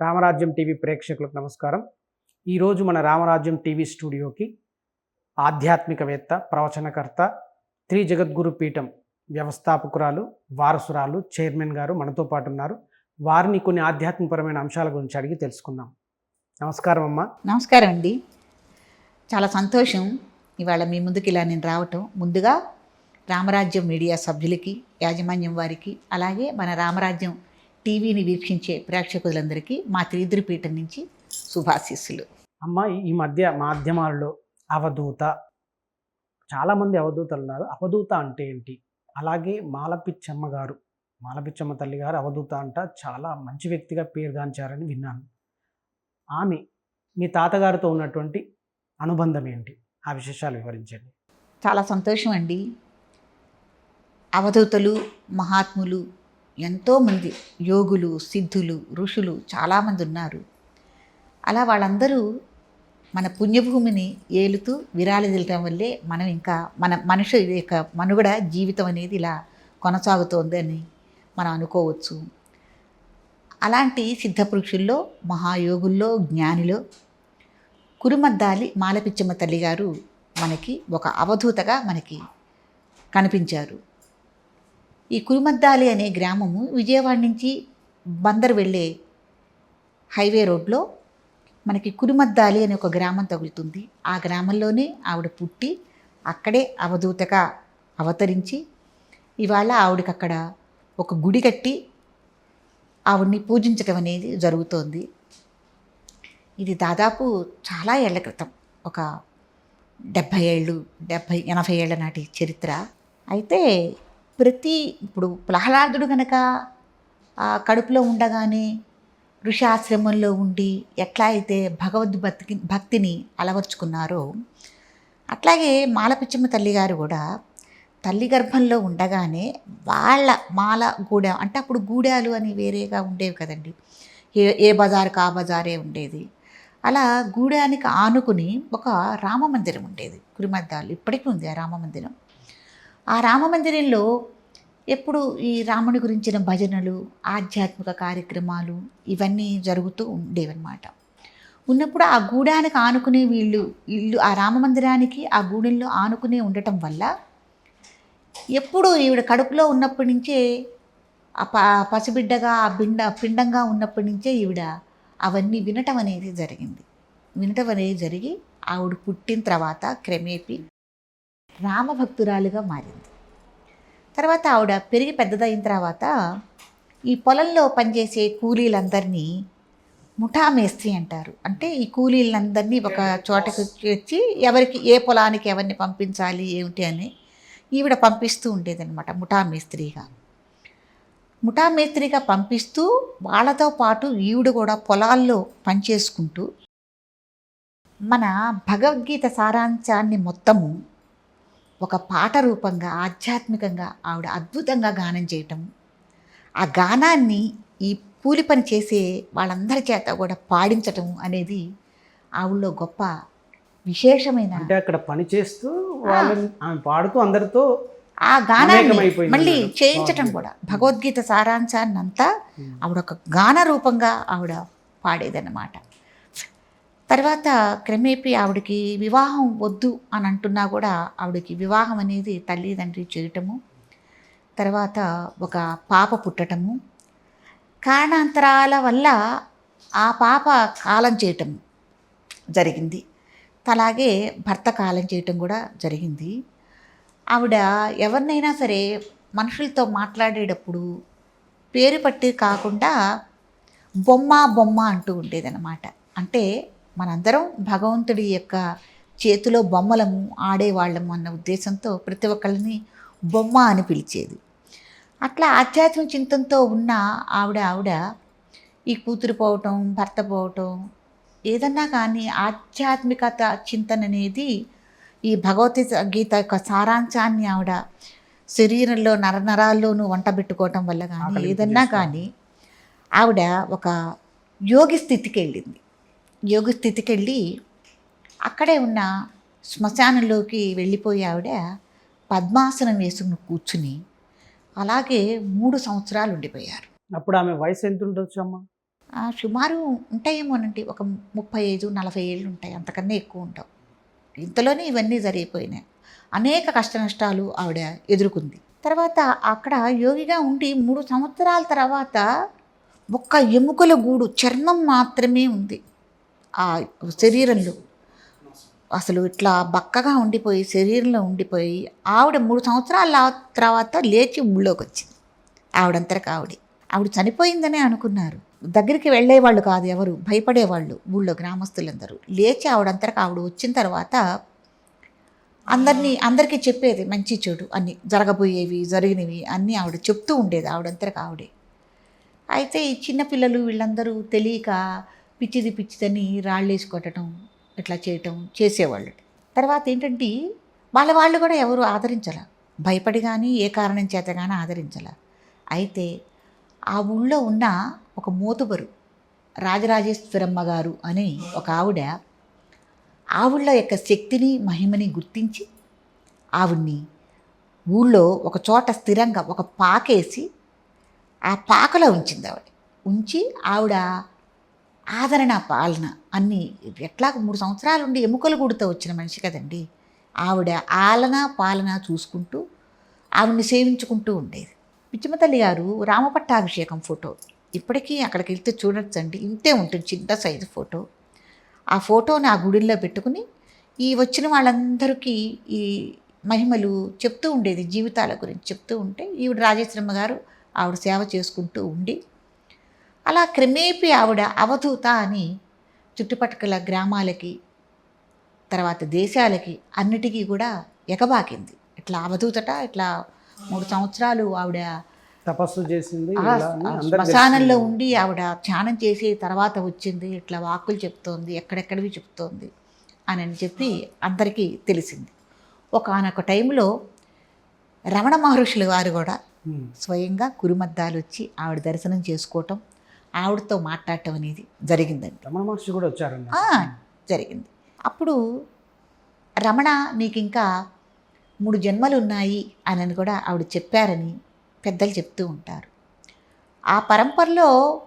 రామరాజ్యం TV ప్రేక్షకులకు నమస్కారం. ఈరోజు మన రామరాజ్యం టీవీ స్టూడియోకి ఆధ్యాత్మికవేత్త ప్రవచనకర్త త్రి జగద్గురు పీఠం వ్యవస్థాపకురాలు వారసురాలు చైర్మన్ గారు మనతో పాటు ఉన్నారు. వారిని కొన్ని ఆధ్యాత్మికపరమైన అంశాల గురించి అడిగి తెలుసుకుందాం. నమస్కారం అమ్మా. నమస్కారం అండి. చాలా సంతోషం ఇవాళ మీ ముందుకు ఇలా నేను రావటం. ముందుగా రామరాజ్యం మీడియా సభ్యులకి యాజమాన్యం వారికి అలాగే మన రామరాజ్యం టీవీని వీక్షించే ప్రేక్షకులందరికీ మా త్రిద్రిపీఠం నుంచి శుభాశీస్సులు. అమ్మ ఈ మధ్య మాధ్యమాల్లో అవధూత చాలామంది అవధూతలు ఉన్నారు. అవధూత అంటే ఏంటి? అలాగే మాలపిచ్చమ్మ గారు మాలపిచ్చమ్మ తల్లి గారు అవధూత అంట చాలా మంచి వ్యక్తిగా పేరుగాంచారని విన్నాను. ఆమె మీ తాతగారితో ఉన్నటువంటి అనుబంధం ఏంటి? ఆ విశేషాలు వివరించండి. చాలా సంతోషం అండి అవధూతలు మహాత్ములు ఎంతోమంది యోగులు సిద్ధులు ఋషులు చాలామంది ఉన్నారు. అలా వాళ్ళందరూ మన పుణ్యభూమిని ఏలుతూ విరాళిదలటం వల్లే మనం ఇంకా మన మనుషు యొక్క మనుగడ జీవితం అనేది ఇలా కొనసాగుతోందని మనం అనుకోవచ్చు. అలాంటి సిద్ధపురుషుల్లో మహాయోగుల్లో జ్ఞానిలో కురుమద్దాలి మాలపిచ్చమ్మ తల్లి గారు మనకి ఒక అవధూతగా మనకి కనిపించారు. ఈ కురుమద్దాలి అనే గ్రామము విజయవాడ నుంచి బందర్ వెళ్ళే హైవే రోడ్లో మనకి కురుమద్దాలి అనే ఒక గ్రామం తగులుతుంది. ఆ గ్రామంలోనే ఆవిడ పుట్టి అక్కడే అవధూతగా అవతరించి ఇవాళ ఆవిడకి అక్కడ ఒక గుడి కట్టి ఆవిడ్ని పూజించటం అనేది జరుగుతోంది. ఇది దాదాపు చాలా ఏళ్ళ క్రితం. ఒక డెబ్భై ఏళ్ళు డెబ్భై ఎనభై ఏళ్ళ నాటి చరిత్ర. అయితే ప్రతి ఇప్పుడు ప్రహ్లాదుడు కనుక కడుపులో ఉండగానే ఋషాశ్రమంలో ఉండి ఎట్లా అయితే భగవద్ భక్తి భక్తిని అలవర్చుకున్నారో అట్లాగే మాలపిచ్చమ్మ తల్లిగారు కూడా తల్లి గర్భంలో ఉండగానే వాళ్ళ మాల గూడెం అంటే అప్పుడు గూడాలు అని వేరేగా ఉండేవి కదండి. ఏ ఏ బజార్కి ఆ బజారే ఉండేది. అలా గూడానికి ఆనుకుని ఒక రామమందిరం ఉండేది కురిమద్దాలు ఇప్పటికీ ఉంది ఆ రామమందిరం. ఆ రామమందిరంలో ఎప్పుడు ఈ రాముని గురించిన భజనలు ఆధ్యాత్మిక కార్యక్రమాలు ఇవన్నీ జరుగుతూ ఉండేవన్నమాట. ఉన్నప్పుడు ఆ గూడానికి ఆనుకునే వీళ్ళు ఇల్లు ఆ రామమందిరానికి ఆ గూడెంలో ఆనుకునే ఉండటం వల్ల ఎప్పుడు ఈవిడ కడుపులో ఉన్నప్పటి నుంచే ఆ ప పసిబిడ్డగా ఆ బిండ పిండంగా ఉన్నప్పటి నుంచే ఈవిడ అవన్నీ వినటం అనేది జరిగింది. వినటం అనేది జరిగి ఆవిడ పుట్టిన తర్వాత క్రమేపీ రామభక్తురాలుగా మారింది. తర్వాత ఆవిడ పెరిగి పెద్దదైన తర్వాత ఈ పొలంలో పనిచేసే కూలీలందరినీ ముఠా మేస్త్రి అంటారు. అంటే ఈ కూలీలందరినీ ఒక చోటకు వచ్చి ఎవరికి ఏ పొలానికి ఎవరిని పంపించాలి ఏమిటి అని ఈవిడ పంపిస్తూ ఉండేదన్నమాట ముఠా మేస్త్రిగా ముఠా మేస్త్రిగా పంపిస్తూ వాళ్ళతో పాటు ఈవిడ కూడా పొలాల్లో పనిచేసుకుంటూ మన భగవద్గీత సారాంశాన్ని మొత్తము ఒక పాట రూపంగా ఆధ్యాత్మికంగా ఆవిడ అద్భుతంగా గానం చేయటం. ఆ గానాన్ని ఈ కూలి పని చేసే వాళ్ళందరి చేత కూడా పాడించటం అనేది ఆవిడలో గొప్ప విశేషమైన అంటే అక్కడ పని చేస్తూ వాళ్ళని ఆమె పాడుతూ అందరితో ఆ గానాన్ని మళ్ళీ. చేయించటం. కూడా. భగవద్గీత సారాంశాన్ని అంతా ఆవిడ ఒక గాన రూపంగా ఆవిడ పాడేదన్నమాట. తర్వాత క్రమేపీ ఆవిడకి వివాహం వద్దు అని అంటున్నా కూడా ఆవిడకి వివాహం అనేది తల్లిదండ్రి చేయటము తర్వాత ఒక పాప పుట్టటము కారణాంతరాల వల్ల ఆ పాప కాలం చేయటం జరిగింది. అలాగే భర్త కాలం చేయటం కూడా జరిగింది. ఆవిడ ఎవరినైనా సరే మనుషులతో మాట్లాడేటప్పుడు పేరు పట్టి కాకుండా బొమ్మ బొమ్మ అంటూ ఉండేదన్నమాట. అంటే మనందరం భగవంతుడి యొక్క చేతిలో బొమ్మలము ఆడేవాళ్ళము అన్న ఉద్దేశంతో ప్రతి ఒక్కళ్ళని బొమ్మ అని పిలిచేది అట్లా ఆధ్యాత్మిక చింతనతో ఉన్న ఆవిడ ఆవిడ ఈ కూతురు పోవటం భర్త పోవటం ఏదన్నా కానీ ఆధ్యాత్మికత చింతన అనేది ఈ భగవద్గీత గీత యొక్క సారాంశాన్ని ఆవిడ శరీరంలో నరనరాల్లోనూ వంట పెట్టుకోవటం వల్ల కానీ ఏదన్నా. కానీ ఆవిడ ఒక యోగి స్థితికి వెళ్ళింది యోగి స్థితికి వెళ్ళి అక్కడే ఉన్న శ్మశానంలోకి వెళ్ళిపోయి ఆవిడ పద్మాసనం వేసుకుని కూర్చుని అలాగే మూడు సంవత్సరాలు ఉండిపోయారు. అప్పుడు ఆమె వయసు ఎంత ఉండొచ్చు అమ్మా? సుమారు ఉంటాయేమోనండి. ఒక ముప్పై ఐదు నలభై ఏళ్ళు ఉంటాయి. అంతకన్నా ఎక్కువ ఉంటావు ఇంతలోనే ఇవన్నీ జరిగిపోయినాయి. అనేక కష్ట నష్టాలు ఆవిడ ఎదుర్కొంది. తర్వాత అక్కడ యోగిగా ఉండి మూడు సంవత్సరాల తర్వాత ఒక్క ఎముకల గూడు చర్మం మాత్రమే ఉంది. ఆ శరీరంలో. అసలు ఇట్లా బక్కగా ఉండిపోయి శరీరంలో ఉండిపోయి ఆవిడ మూడు సంవత్సరాల తర్వాత లేచి ఊళ్ళోకి వచ్చింది ఆవిడంతరకు ఆవిడ. ఆవిడ చనిపోయిందనే అనుకున్నారు. దగ్గరికి వెళ్ళేవాళ్ళు కాదు ఎవరు భయపడేవాళ్ళు ఊళ్ళో గ్రామస్తులందరూ. లేచి ఆవిడంతరకు ఆవిడ వచ్చిన తర్వాత అందరినీ అందరికీ చెప్పేది మంచి చెడు అన్నీ జరగబోయేవి జరిగినవి అన్నీ ఆవిడ చెప్తూ ఉండేది ఆవిడంతరకు ఆవిడే. అయితే ఈ చిన్నపిల్లలు వీళ్ళందరూ తెలియక పిచ్చిది పిచ్చిదని రాళ్ళేసి కొట్టడం ఇట్లా చేయటం చేసేవాళ్ళు. తర్వాత ఏంటంటే వాళ్ళ వాళ్ళు కూడా ఎవరు ఆదరించాల. భయపడి కానీ ఏ కారణం చేత కానీ ఆదరించాల. అయితే ఆ ఊళ్ళో ఉన్న ఒక మూతుబరు రాజరాజేశ్వరమ్మ గారు అని ఒక ఆవిడ ఆవిళ్ళ యొక్క శక్తిని మహిమని గుర్తించి ఆవిడ్ని ఊళ్ళో ఒక చోట స్థిరంగా ఒక పాకేసి ఆ పాకలో ఉంచింది ఆవిడ. ఉంచి ఆవిడ ఆదరణ పాలన అన్నీ ఎట్లా మూడు సంవత్సరాలు ఉండి ఎముకలు గుడితో వచ్చిన మనిషి కదండి. ఆవిడ ఆలన పాలన చూసుకుంటూ ఆవిడని సేవించుకుంటూ ఉండేది. పిచ్చిమతల్లి గారు రామపట్టాభిషేకం ఫోటో ఇప్పటికీ అక్కడికి వెళ్తే చూడొచ్చండి. ఇంతే ఉంటుంది చిన్న సైజు ఫోటో. ఆ ఫోటోని ఆ గుడిలో పెట్టుకుని ఈ వచ్చిన వాళ్ళందరికీ ఈ మహిమలు చెప్తూ ఉండేది జీవితాల గురించి చెప్తూ ఉంటే ఈవిడ రాజేశ్వరమ్మ గారు ఆవిడ సేవ చేసుకుంటూ ఉండి అలా క్రమేపీ ఆవిడ అవధూత అని చుట్టుపక్కల గ్రామాలకి తర్వాత దేశాలకి అన్నిటికీ కూడా ఎగబాకింది ఇట్లా అవధూతట ఇట్లా మూడు సంవత్సరాలు ఆవిడ తపస్సు చేసింది శ్మశానంలో. ఉండి ఆవిడ ధ్యానం చేసి తర్వాత వచ్చింది ఇట్లా వాక్కులు చెప్తోంది ఎక్కడెక్కడివి చెప్తోంది అని అని చెప్పి అందరికీ తెలిసింది ఒకనొక టైంలో రమణ మహర్షుల వారు కూడా. స్వయంగా కురుమద్దాలు వచ్చి ఆవిడ దర్శనం చేసుకోవటం ఆవిడతో మాట్లాడటం అనేది జరిగిందండి. రమణ మహర్షి కూడా వచ్చారండి ఆ, జరిగింది. అప్పుడు రమణ నీకు ఇంకా మూడు జన్మలు ఉన్నాయి అని కూడా ఆవిడ చెప్పారని పెద్దలు చెప్తూ ఉంటారు. ఆ పరంపరలో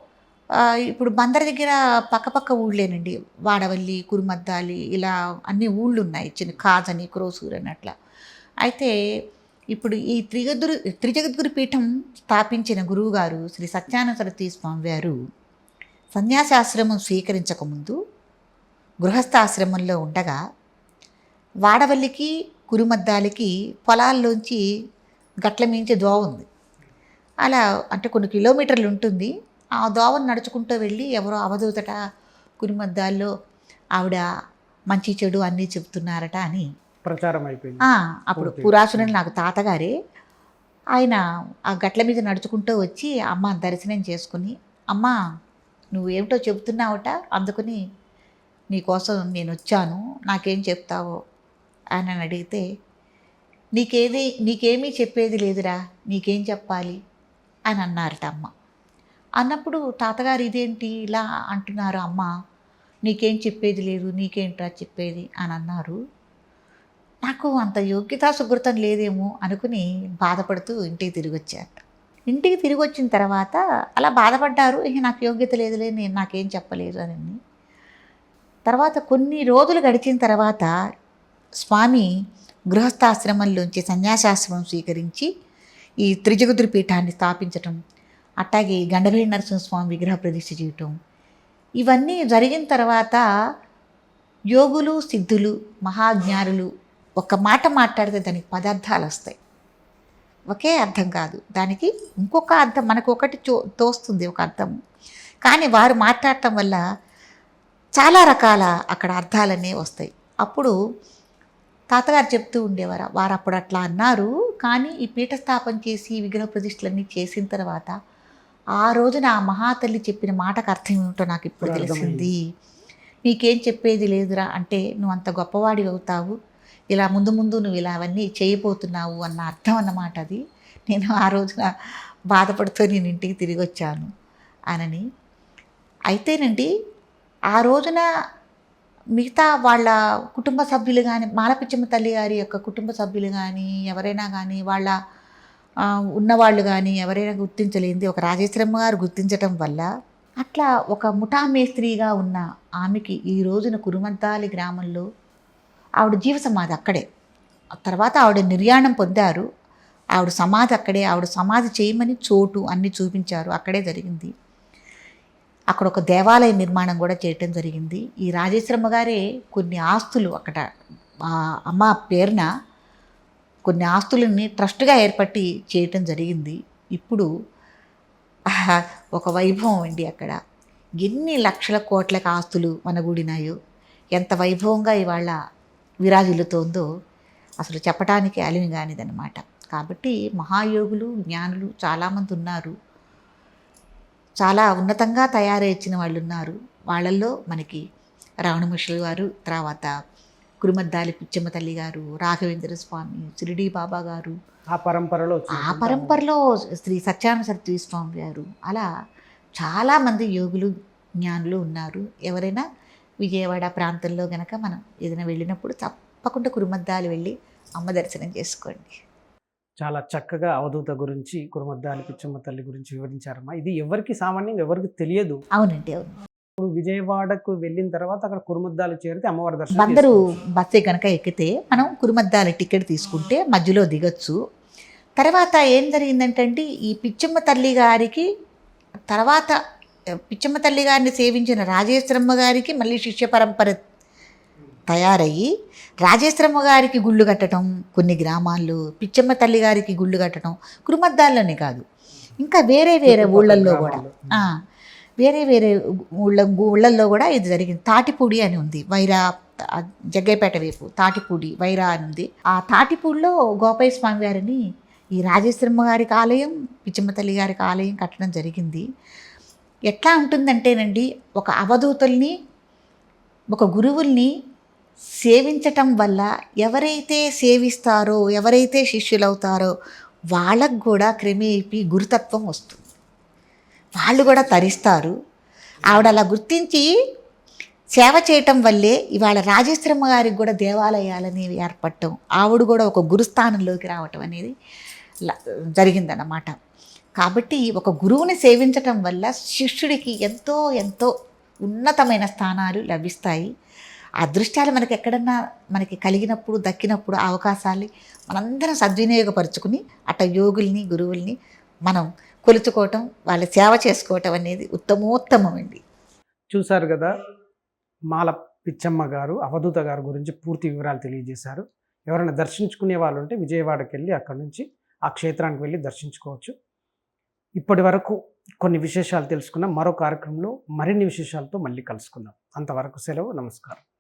ఇప్పుడు బందర్ దగ్గర పక్కపక్క ఊళ్ళేనండి. వాడవల్లి కురుమద్దాలి ఇలా అన్ని ఊళ్ళు ఉన్నాయి. చిన్న కాజని క్రోసూర్ అని అట్లా. అయితే ఇప్పుడు ఈ త్రిగదురు త్రిజగద్గురు పీఠం స్థాపించిన గురువుగారు శ్రీ సత్యానంద సరస్వతి స్వామి వారు సన్యాసాశ్రమం స్వీకరించకముందు గృహస్థాశ్రమంలో ఉండగా వాడవల్లికి కురుమద్దాలకి పొలాల్లోంచి గట్ల మించి దోవ ఉంది. అలా అంటే కొన్ని కిలోమీటర్లు ఉంటుంది. ఆ దోవను నడుచుకుంటూ వెళ్ళి ఎవరో అవధూతట కురుమద్దాల్లో ఆవిడ మంచి చెడు అన్నీ చెబుతున్నారట అని ప్రచారం అయిపోయింది అప్పుడు. పురాసునుడు నాకు తాతగారే ఆయన ఆ గట్ల మీద నడుచుకుంటూ వచ్చి అమ్మ దర్శనం చేసుకుని అమ్మ నువ్వు ఏమిటో చెబుతున్నావట? అందుకని నీకోసం నేను వచ్చాను. నాకేం చెప్తావో? అని అడిగితే నీకేది నీకేమీ చెప్పేది లేదురా నీకేం చెప్పాలి? అని అన్నారట అమ్మ. అన్నప్పుడు తాతగారు ఇదేంటి ఇలా అంటున్నారు అమ్మ నీకేం చెప్పేది లేదు నీకేంట్రా చెప్పేది? అని అన్నారు. నాకు అంత యోగ్యతా సుకృతం లేదేమో అనుకుని బాధపడుతూ ఇంటికి తిరిగి వచ్చారు ఇంటికి తిరిగి వచ్చిన తర్వాత అలా బాధపడ్డారు ఇక నాకు యోగ్యత లేదులే నేను నాకేం చెప్పలేదు అని తర్వాత కొన్ని రోజులు గడిచిన తర్వాత స్వామి గృహస్థాశ్రమంలోంచి సన్యాసాశ్రమం స్వీకరించి ఈ త్రిజగుద్రి పీఠాన్ని స్థాపించటం అట్లాగే గండభేడి నరసింహస్వామి విగ్రహ ప్రతిష్ఠ చేయటం ఇవన్నీ జరిగిన తర్వాత యోగులు సిద్ధులు మహాజ్ఞానులు ఒక మాట మాట్లాడితే దానికి పదార్థాలు వస్తాయి. ఒకే అర్థం కాదు. దానికి ఇంకొక అర్థం మనకు ఒకటి చో తోస్తుంది ఒక అర్థం. కానీ వారు మాట్లాడటం వల్ల చాలా రకాల అక్కడ అర్థాలన్నీ వస్తాయి. అప్పుడు తాతగారు చెప్తూ ఉండేవారు వారు అప్పుడు అట్లా అన్నారు కానీ ఈ పీఠ స్థాపన చేసి విగ్రహ ప్రతిష్టలన్నీ చేసిన తర్వాత ఆ రోజున ఆ మహాతల్లి చెప్పిన మాటకు అర్థం ఏమిటో నాకు ఇప్పుడు. తెలిసింది. నీకేం చెప్పేది లేదురా అంటే నువ్వు అంత గొప్పవాడి అవుతావు. ఇలా ముందు ముందు నువ్వు ఇలా అవన్నీ చేయబోతున్నావు అన్న అర్థం అన్నమాట అది. నేను ఆ రోజున బాధపడుతూ నేను ఇంటికి తిరిగి వచ్చాను అనని. అయితేనండి ఆ రోజున మిగతా వాళ్ళ కుటుంబ సభ్యులు కానీ మాలపిచ్చమ్మ తల్లి గారి యొక్క కుటుంబ సభ్యులు కానీ ఎవరైనా కానీ వాళ్ళ ఉన్నవాళ్ళు కానీ ఎవరైనా గుర్తించలేంది ఒక రాజేశ్వరమ్మ గారు గుర్తించటం వల్ల అట్లా ఒక ముఠా మేస్త్రిగా ఉన్న ఆమెకి ఈ రోజున కురుమంతాలి గ్రామంలో ఆవిడ జీవ సమాధి అక్కడే. తర్వాత ఆవిడ నిర్యాణం పొందారు. ఆవిడ సమాధి అక్కడే. ఆవిడ సమాధి చేయమని చోటు అన్ని చూపించారు. అక్కడే జరిగింది. అక్కడ ఒక దేవాలయ నిర్మాణం కూడా చేయటం జరిగింది. ఈ రాజేశ్వరమ్మ గారే కొన్ని ఆస్తులు అక్కడ అమ్మ పేరున కొన్ని ఆస్తులని ట్రస్ట్గా ఏర్పట్టి చేయటం జరిగింది. ఇప్పుడు ఒక వైభవం అండి అక్కడ. ఎన్ని లక్షల కోట్లకు ఆస్తులు మనగూడినాయో ఎంత వైభవంగా ఇవాళ విరాజిల్లుతోందో అసలు చెప్పటానికి అలిమి కానిదనమాట కాబట్టి మహాయోగులు జ్ఞానులు చాలామంది ఉన్నారు చాలా ఉన్నతంగా తయారై ఇచ్చిన వాళ్ళు ఉన్నారు వాళ్ళల్లో మనకి రావణ మిషల్ గారు తర్వాత కురుమద్దాలి పిచ్చమ్మ తల్లి గారు రాఘవేంద్ర స్వామి షిరిడి బాబా గారు. ఆ పరంపరలో ఆ పరంపరలో శ్రీ సత్యానంద సరస్వతి స్వామి గారు. అలా చాలామంది యోగులు జ్ఞానులు ఉన్నారు. ఎవరైనా విజయవాడ ప్రాంతంలో గనక మనం ఏదైనా వెళ్ళినప్పుడు తప్పకుండా కురుమద్దాలు వెళ్ళి అమ్మ దర్శనం చేసుకోండి. చాలా చక్కగా అవధూత గురించి కురుమద్దాలి పిచ్చమ్మ తల్లి గురించి వివరించారమ్మా. ఇది ఎవరికి సామాన్యంగా ఎవరికి తెలియదు. అవునండి అవును. ఇప్పుడు విజయవాడకు వెళ్ళిన తర్వాత అక్కడ కురుమద్దాలు చేరితే అమ్మవారి దర్శనం అందరూ. బస్సే కనుక ఎక్కితే మనం కురుమద్దాల టికెట్ తీసుకుంటే మధ్యలో దిగచ్చు. తర్వాత ఏం జరిగిందంటే ఈ పిచ్చమ్మ తల్లి గారికి తర్వాత పిచ్చమ్మ తల్లి గారిని సేవించిన రాజేశ్వరమ్మ గారికి మళ్ళీ శిష్య పరంపర తయారయ్యి రాజేశ్వరమ్మ గారికి గుళ్ళు కట్టడం కొన్ని గ్రామాల్లో పిచ్చమ్మ తల్లి గారికి గుళ్ళు కట్టడం కురుమద్దాల్లోనే కాదు. ఇంకా వేరే వేరే ఊళ్ళల్లో కూడా. వేరే వేరే ఊళ్ళ ఊళ్ళల్లో కూడా ఇది జరిగింది. తాటిపూడి అని ఉంది. వైరా జగ్గైపేట వైపు తాటిపూడి వైరా అని ఉంది. ఆ తాటిపూడిలో గోపయ్య స్వామి గారిని ఈ రాజేశ్వరమ్మ గారికి ఆలయం పిచ్చమ్మ తల్లి గారికి ఆలయం కట్టడం జరిగింది. ఎట్లా ఉంటుందంటేనండి ఒక అవధూతుల్ని ఒక గురువుల్ని సేవించటం వల్ల ఎవరైతే సేవిస్తారో ఎవరైతే శిష్యులవుతారో వాళ్ళకు కూడా క్రమేపీ గురుతత్వం వస్తుంది. వాళ్ళు కూడా తరిస్తారు. ఆవిడ అలా గుర్తించి సేవ చేయటం వల్లే ఇవాళ రాజేశ్వరమ్మ గారికి కూడా దేవాలయాలనేవి ఏర్పడటం ఆవిడ కూడా ఒక గురుస్థానంలోకి రావటం అనేది జరిగిందన్నమాట. కాబట్టి ఒక గురువుని సేవించటం వల్ల శిష్యుడికి ఎంతో ఎంతో ఉన్నతమైన స్థానాలు లభిస్తాయి. ఆ దృష్టాలు మనకి ఎక్కడన్నా మనకి కలిగినప్పుడు దక్కినప్పుడు అవకాశాలు మనందరం సద్వినియోగపరుచుకుని అట్ట యోగుల్ని గురువుల్ని మనం కొలుచుకోవటం వాళ్ళ సేవ చేసుకోవటం అనేది ఉత్తమోత్తమం అండి. చూశారు కదా మాల పిచ్చమ్మ గారు అవధూత గారు గురించి పూర్తి వివరాలు తెలియజేశారు. ఎవరైనా దర్శించుకునే వాళ్ళు ఉంటే విజయవాడకి వెళ్ళి అక్కడ నుంచి ఆ క్షేత్రానికి వెళ్ళి దర్శించుకోవచ్చు. ఇప్పటి వరకు కొన్ని విశేషాలు తెలుసుకున్న. మరో కార్యక్రమంలో మరిన్ని విశేషాలతో మళ్ళీ కలుసుకుందాం. అంతవరకు సెలవు. నమస్కారం.